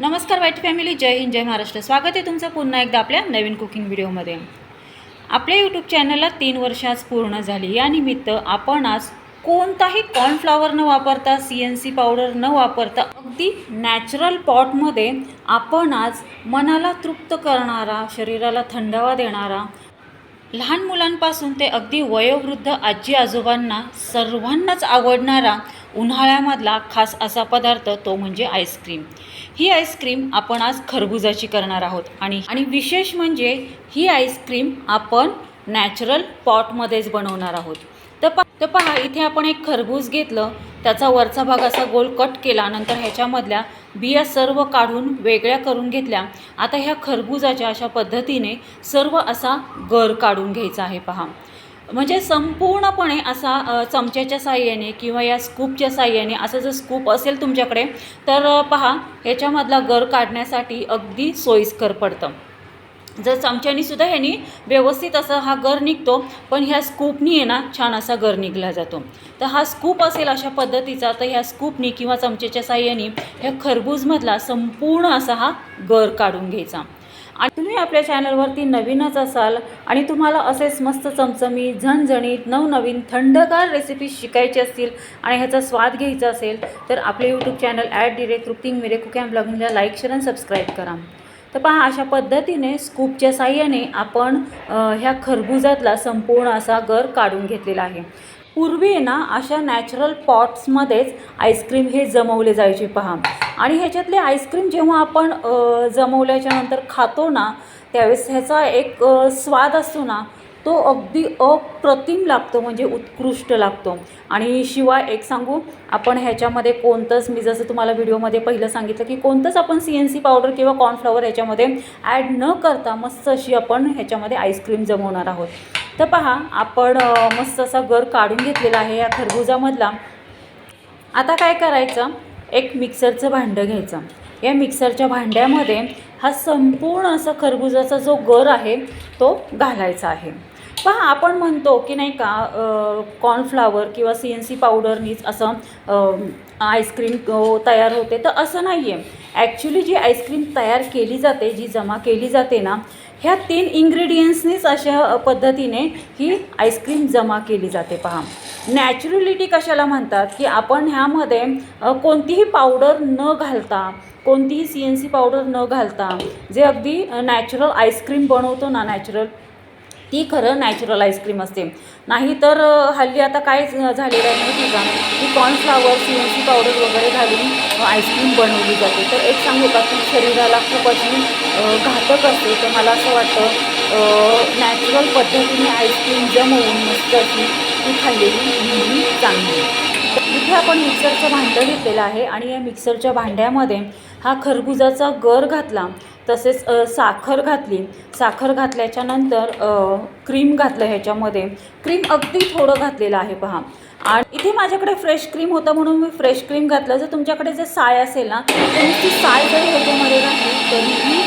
नमस्कार white family. जय हिंद जय महाराष्ट्र. स्वागत आहे तुमचं पुन्हा एकदा आपल्या नवीन कुकिंग व्हिडिओमध्ये. आपल्या यूट्यूब चॅनलला तीन वर्ष आज पूर्ण झाली. या निमित्त आपण आज कोणताही कॉर्नफ्लॉवर न वापरता सी एन सी पावडर न वापरता अगदी नॅचरल पॉटमध्ये आपण आज मनाला तृप्त करणारा शरीराला थंडावा देणारा लहान मुलांपासून ते अगदी वयोवृद्ध आजी आजोबांना सर्वांनाच आवडणारा उन्हाळ्यामधला खास असा पदार्थ तो म्हणजे आईस्क्रीम. ही आईस्क्रीम आपण आज खरबुजाची करणार आहोत आणि आणि विशेष म्हणजे ही आईस्क्रीम आपण नॅचरल पॉटमध्येच बनवणार आहोत. तर पा तर पहा इथे आपण एक खरबूज घेतलं त्याचा वरचा भाग असा गोल कट केला नंतर ह्याच्यामधल्या बिया सर्व काढून वेगळ्या करून घेतल्या. आता ह्या खरबुजाच्या अशा पद्धतीने सर्व असा गर काढून घ्यायचा आहे पहा. म्हणजे संपूर्णपणे असा चमच्याच्या साह्याने किंवा या स्कूपच्या साह्याने असं जर स्कूप असेल तुमच्याकडे तर पहा ह्याच्यामधला गर काढण्यासाठी अगदी सोयीस्कर पडतं. जर चमच्यानी सुद्धा ह्यानी व्यवस्थित असा हा गर निघतो पण ह्या स्कूपनी आहे ना छान असा गर निघला जातो. तर हा स्कूप असेल अशा पद्धतीचा तर ह्या स्कूपनी किंवा चमच्याच्या साह्याने ह्या खरबूजमधला संपूर्ण असा हा गर काढून घ्यायचा. आणि तुम्ही आपल्या चॅनलवरती नवीनच असाल आणि तुम्हाला असेच मस्त चमचमीत झणझणीत नवनवीन थंडगार रेसिपीज शिकायची असतील आणि ह्याचा स्वाद घ्यायचा असेल तर आपले यूट्यूब चॅनल ॲट डिरेक्ट रुक्तिंग मिरे कुकॅम ब्लॉगिंगला लाईक शेअर आणि सबस्क्राईब करा. तर पहा अशा पद्धतीने स्कूपच्या साह्याने आपण ह्या खरबुजातला संपूर्ण असा गर काढून घेतलेला आहे. पूर्वी ना अशा नॅचरल पॉट्समध्येच आईस्क्रीम हे जमवले जायचे पहा. आणि ह्याच्यातले आईस्क्रीम जेव्हा आपण जमवल्याच्यानंतर जमवल्याच्या नंतर खातो ना त्यावेळेस ह्याचा एक स्वाद असतो ना तो अगदी अप्रतिम लागतो म्हणजे उत्कृष्ट लागतो. आणि शिवाय एक सांगू आपण ह्याच्यामध्ये कोणतंच मी जसं तुम्हाला व्हिडिओमध्ये पहिलं सांगितलं की कोणतंच आपण सी एन सी पावडर किंवा कॉर्नफ्लॉवर ह्याच्यामध्ये ॲड न करता मस्त अशी आपण ह्याच्यामध्ये आईस्क्रीम जमवणार आहोत. तर पहा आपण मस्त असा गर काढून घेतलेला आहे या खरबुजामधला. आता काय करायचं? एक मिक्सरचं भांडं घ्यायचं. या मिक्सरच्या भांड्यामध्ये हा संपूर्ण असा खरबुजाचा जो गर आहे तो घालायचा आहे. पहा आपण म्हणतो की नाही का कॉर्नफ्लावर किंवा सी एन सी पावडरनीच असं आईस्क्रीम तयार होते. तर असं नाही आहे ॲक्च्युली जी आईस्क्रीम तयार केली जाते जी जमा केली जाते ना ह्या तीन इन्ग्रेडियंट्सनीच अशा पद्धतीने ही आईस्क्रीम जमा केली जाते पहा. नॅचरलिटी कशाला म्हणतात? की आपण ह्यामध्ये कोणतीही पावडर न घालता कोणतीही सी एन सी पावडर न घालता जे अगदी नॅचरल आईस्क्रीम बनवतो ना नॅचरल ती खरं नॅचरल आईस्क्रीम असते. नाहीतर हल्ली आता काय झालेलं आहे माहिती का? की cornflour C N C powder वगैरे घालून आईस्क्रीम बनवली जाते. तर एक सांगू का की शरीराला खूप अशी घातक असते. तर मला असं वाटतं नॅचरल पद्धतीने आईस्क्रीम जमवून मस्त अशी ती खाल्लेली नेहमी चांगली इथे आपण मिक्सरचं भांडं घेतलेलं आहे आणि या मिक्सरच्या भांड्यामध्ये हा खरबुजाचा गर घातला तसेच साखर घातली. साखर घातल्याच्या नंतर क्रीम घातलं ह्याच्यामध्ये. क्रीम अगदी थोडं घातलेलं आहे पहा. आणि इथे माझ्याकडे फ्रेश क्रीम होतं म्हणून मी फ्रेश क्रीम घातलं. जर तुमच्याकडे जर साय असेल ना तर ती साय जरी ह्याच्यामध्ये घातली तरीही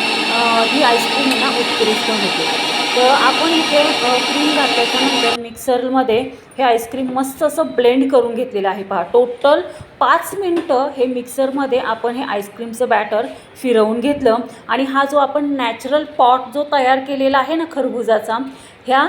ही आईस्क्रीम ना उत्कृष्ट होते. तर आपण इथे क्रीम घातल्याच्यानंतर मिक्सरमध्ये हे आईस्क्रीम मस्त असं ब्लेंड करून घेतलेलं आहे. पहा टोटल पाच मिनटं हे मिक्सरमध्ये आपण हे आईस्क्रीमचं बॅटर फिरवून घेतलं. आणि हा जो आपण नॅचरल पॉट जो तयार केलेला आहे ना खरबुजाचा ह्या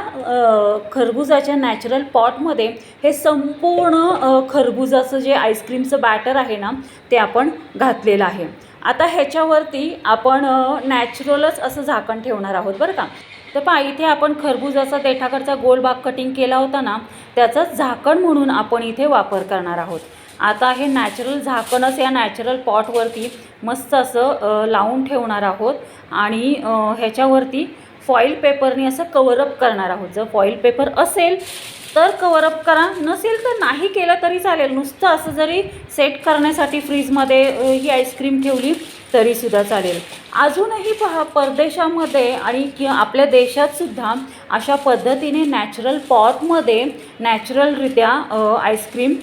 खरबुजाच्या नॅचरल पॉटमध्ये हे संपूर्ण खरबुजाचं जे आईस्क्रीमचं बॅटर आहे ना ते आपण घातलेलं आहे. आता ह्याच्यावरती आपण नॅचरलच असं झाकण ठेवणार आहोत बरं का? तर पहा इथे आपण खरबुजाचा देठाकडचा गोल भाग कटिंग केला होता ना त्याचंच झाकण म्हणून आपण इथे वापर करणार आहोत. आता हे नॅचरल झाकणच या नॅचरल पॉटवरती मस्त असं लावून ठेवणार आहोत आणि ह्याच्यावरती फॉईल पेपरने असं कवरअप करणार आहोत. जर फॉईल पेपर असेल तर कवरअप करा. नसेल तर नाही केलं तरी चालेल. नुसतं असं जरी सेट करण्यासाठी फ्रीजमध्ये ही आईस्क्रीम ठेवली तरीसुद्धा चालेल. अजूनही पहा परदेशामध्ये आणि कि आपल्या देशातसुद्धा अशा पद्धतीने नॅचरल पॉटमध्ये नॅचरलरित्या आईस्क्रीम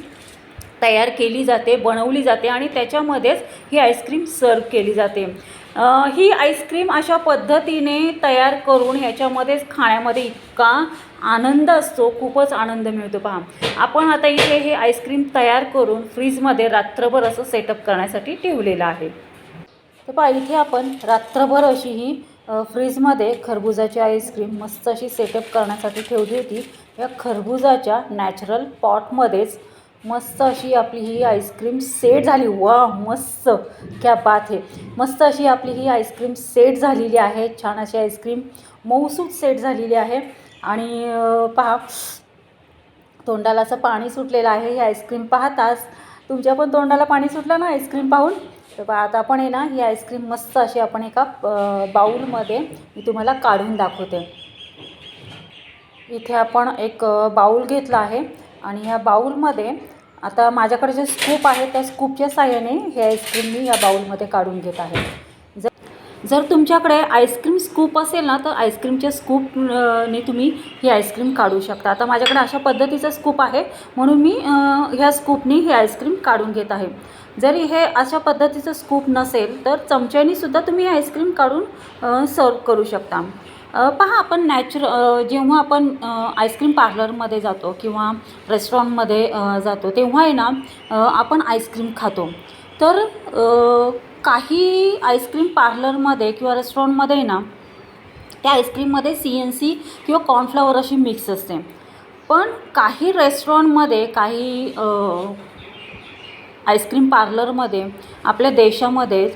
तयार केली जाते बनवली जाते आणि त्याच्यामध्येच ही आईस्क्रीम सर्व केली जाते. ही आईस्क्रीम अशा पद्धतीने तयार करून ह्याच्यामध्येच खाण्यामध्ये इतका आनंद असतो खूपच आनंद मिळतो पहा. आपण आता इथे हे आईस्क्रीम तयार करून फ्रीजमध्ये रात्रभर असं सेटअप करण्यासाठी ठेवलेलं आहे. तर पहा इथे आपण रात्रभर अशी ही फ्रीजमध्ये खरबुजाची आईस्क्रीम मस्त अशी सेटअप करण्यासाठी ठेवली होती. या खरबुजाच्या नॅचरल पॉटमध्येच मस्त अशी आपली ही आईस्क्रीम सेट झाली. वा मस्त. क्या बात आहे मस्त अशी आपली ही आईस्क्रीम सेट झालेली आहे. छान अशी आईस्क्रीम मऊसूत सेट झालेली आहे. आणि पहा तोंडाला असं पाणी सुटलेलं आहे. ही आईस्क्रीम पाहताच तुमच्या पण तोंडाला पाणी सुटलं ना आईस्क्रीम पाहून? तर आता आपण आहे ना ही आईस्क्रीम मस्त अशी आपण एका बाऊलमध्ये मी तुम्हाला काढून दाखवते. इथे आपण एक बाऊल घेतला आहे. आणि ह्या बाऊलमध्ये आता माझ्याकडे जे स्कूप आहे त्या स्कूपच्या साह्याने हे आईस्क्रीम मी या बाऊलमध्ये काढून घेत आहे. जर जर तुमच्याकडे आईस्क्रीम स्कूप असेल ना तर आईस्क्रीमच्या स्कूप ने तुम्ही ही आईस्क्रीम काढू शकता. आता माझ्याकडे अशा पद्धतीचा स्कूप आहे म्हणून मी ह्या स्कूपनी ही आईस्क्रीम काढून घेत आहे. जरी हे अशा पद्धतीचं स्कूप नसेल तर चमच्यानीसुद्धा तुम्ही आईस्क्रीम काढून सर्व करू शकता. पहा आपण नॅचर जेव्हा आपण आईस्क्रीम पार्लरमध्ये जातो किंवा रेस्टॉरंटमध्ये जातो तेव्हा आहे ना आपण आईस्क्रीम खातो. तर काही आईस्क्रीम पार्लरमध्ये किंवा रेस्टॉरंटमध्ये आहे ना त्या आईस्क्रीममध्ये सी एन सी किंवा कॉर्नफ्लॉवर अशी मिक्स असते. पण काही रेस्टॉरंटमध्ये काही आईस्क्रीम पार्लरमध्ये आपल्या देशामध्ये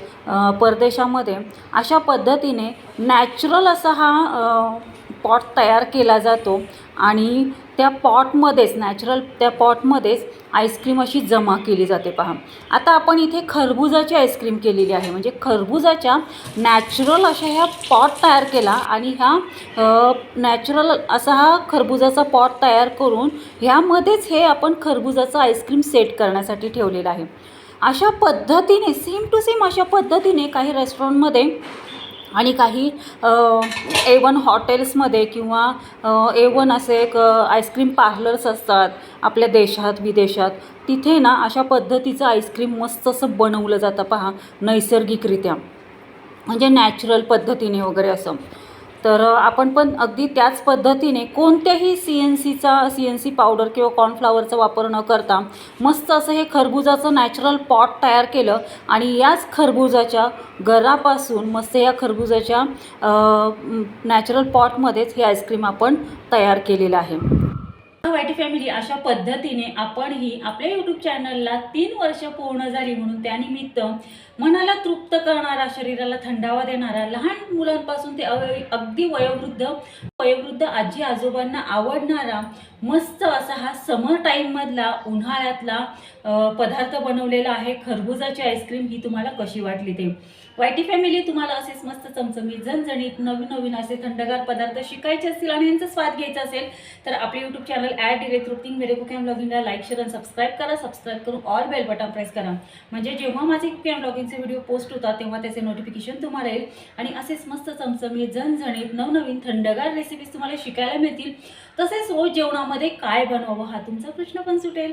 परदेशामध्ये अशा पद्धतीने नॅचरल असा हा पॉट तयार केला जातो आणि त्या पॉटमध्येच नॅचरल त्या पॉटमध्येच आईस्क्रीम अशी जमा केली जाते पहा. आता आपण इथे खरबुजाची आईस्क्रीम केलेली आहे. म्हणजे खरबुजाच्या नॅचरल अशा ह्या पॉट तयार केला आणि ह्या नॅचरल असा हा खरबुजाचा पॉट तयार करून ह्यामध्येच हे आपण खरबुजाचं आईस्क्रीम सेट करण्यासाठी ठेवलेलं आहे. अशा पद्धतीने सेम टू सेम अशा पद्धतीने काही रेस्टॉरंटमध्ये आणि काही ए वन हॉटेल्समध्ये किंवा ए वन असे एक आईस्क्रीम पार्लर्स असतात आपल्या देशात विदेशात तिथे ना अशा पद्धतीचं आईस्क्रीम मस्त असं बनवलं जातं पहा नैसर्गिकरित्या. म्हणजे नॅचरल पद्धतीने वगैरे असं. तर आपण पण अगदी त्याच पद्धतीने कोणत्याही सी एन सीचा सी एन सी पावडर किंवा कॉर्नफ्लावरचा वापर न करता मस्त असं हे खरबुजाचं नॅचरल पॉट तयार केलं आणि याच खरबुजाच्या गरापासून मस्त या खरबुजाच्या नॅचरल पॉटमध्येच हे आईस्क्रीम आपण तयार केलेलं आहे. वाईटी फॅमिली अशा पद्धतीने आपणही आपल्या यूट्यूब चॅनलला तीन वर्ष पूर्ण झाली म्हणून त्यानिमित्त मनाला तृप्त करणारा शरीराला थंडावा देणारा लहान मुलांपासून ते अगदी वयोवृद्ध वयोवृद्ध आजी आजोबांना आवडणारा मस्त असा हा समर टाईममधला उन्हाळ्यातला पदार्थ बनवलेला आहे खरबुजाची आईस्क्रीम ही तुम्हाला कशी वाटली ते. वायटी फॅमिली तुम्हाला असेच मस्त चमचमीत झणझणीत नवीन नवीन असे थंडगार पदार्थ शिकायचे असतील आणि यांचा स्वाद घ्यायचा असेल तर आपले यूट्यूब चॅनल ॲड डिरे तृप्तिंग मेरे कुकॅम ब्लॉगिंगला लाईक शेअर आणि सबस्क्राईब करा. सबस्क्राईब करून ऑल बेल बटन प्रेस करा. म्हणजे जेव्हा माझे कुकॅम ब्लॉगिंगचे व्हिडिओ पोस्ट होतात तेव्हा त्याचे नोटिफिकेशन तुम्हाला येईल. आणि असेच मस्त चमचमीत झणझणीत नवनवीन थंडगार रेसिपीज तुम्हाला शिकायला मिळतील. तसेच रोज जेवणामध्ये काय बनवावं हा तुमचा प्रश्न पण सुटेल.